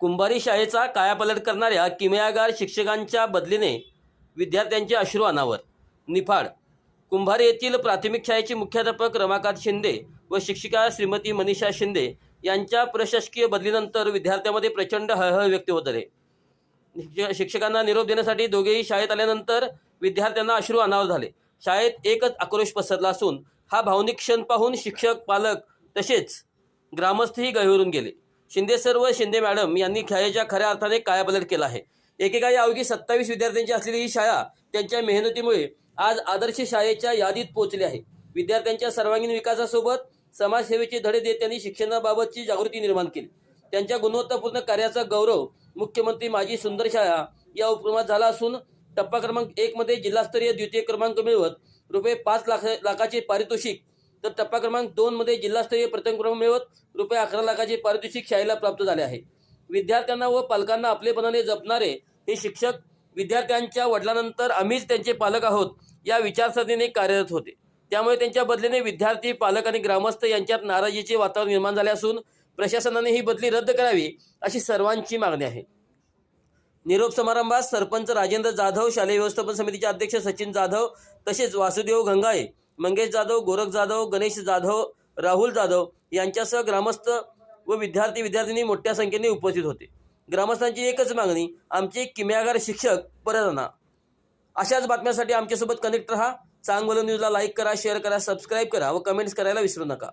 कुंभारी शाळेचा कायापालट करणाऱ्या किमयागार शिक्षकांच्या बदलीने विद्यार्थ्यांचे अश्रू अनावर. निफाड. कुंभारी येथील प्राथमिक शाळेचे मुख्याध्यापक रमाकांत शिंदे व शिक्षिका श्रीमती मनीषा शिंदे यांच्या प्रशासकीय बदलीनंतर विद्यार्थ्यांमध्ये प्रचंड हळहळ व्यक्त होत आहे शिक्षकांना निरोप देण्यासाठी दोघेही शाळेत आल्यानंतर विद्यार्थ्यांना अश्रू अनावर झाले. शाळेत एकच आक्रोश पसरला असून हा भावनिक क्षण पाहून शिक्षक पालक तसेच ग्रामस्थही गहिवरून गेले. शिंदे सर व शिंदे मॅडम यांनी शाळेच्या खऱ्या अर्थाने कायापलट केला आहे. एकेकाळी अवघी सत्तावीस विद्यार्थ्यांची असलेली ही शाळा त्यांच्या मेहनतीमुळे आज आदर्श शाळेच्या यादीत पोहोचली आहे. विद्यार्थ्यांच्या सर्वांगीण विकासासोबत समाजसेवेचे धडे देत त्यांनी शिक्षणाबाबतची जागृती निर्माण केली. त्यांच्या गुणवत्तापूर्ण कार्याचा गौरव मुख्यमंत्री माझी सुंदर शाळा या उपक्रमात झाला असून टप्पा क्रमांक एकमध्ये जिल्हास्तरीय द्वितीय क्रमांक मिळवत रुपये पाच लाख लाखाचे पारितोषिक तर टप्पा क्रमांक दोन मध्ये जिल्हास्तरीय प्रथम क्रमांक मिळवत रुपये अकरा लाखाचे पारितोषिक शाळेला प्राप्त झाले आहे. विद्यार्थ्यांना व पालकांना आपलेपणाने जपणारे हे शिक्षक विद्यार्थ्यांच्या वडिलांनंतर आम्हीच त्यांचे पालक आहोत या विचारसरणीने कार्यरत होते. त्यामुळे त्यांच्या बदलीने विद्यार्थी पालक आणि ग्रामस्थ यांच्यात नाराजीचे वातावरण निर्माण झाले असून प्रशासनाने ही बदली रद्द करावी अशी सर्वांची मागणी आहे. निरोप समारंभात सरपंच राजेंद्र जाधव शालेय व्यवस्थापन समितीचे अध्यक्ष सचिन जाधव तसेच वासुदेव गंगाळे मंगेश जाधव गोरख जाधव गणेश जाधव राहुल जाधव यांच्यासह ग्रामस्थ व विद्यार्थी विद्यार्थिनी मोठ्या संख्येने उपस्थित होते. ग्रामस्थांची एकच मागणी आमचे किम्यागार शिक्षक परत आणा. अशाच बातम्यांसाठी आमच्यासोबत कनेक्ट रहा. चांगलं न्यूजला लाईक करा शेअर करा सबस्क्राईब करा व कमेंट्स करायला विसरू नका.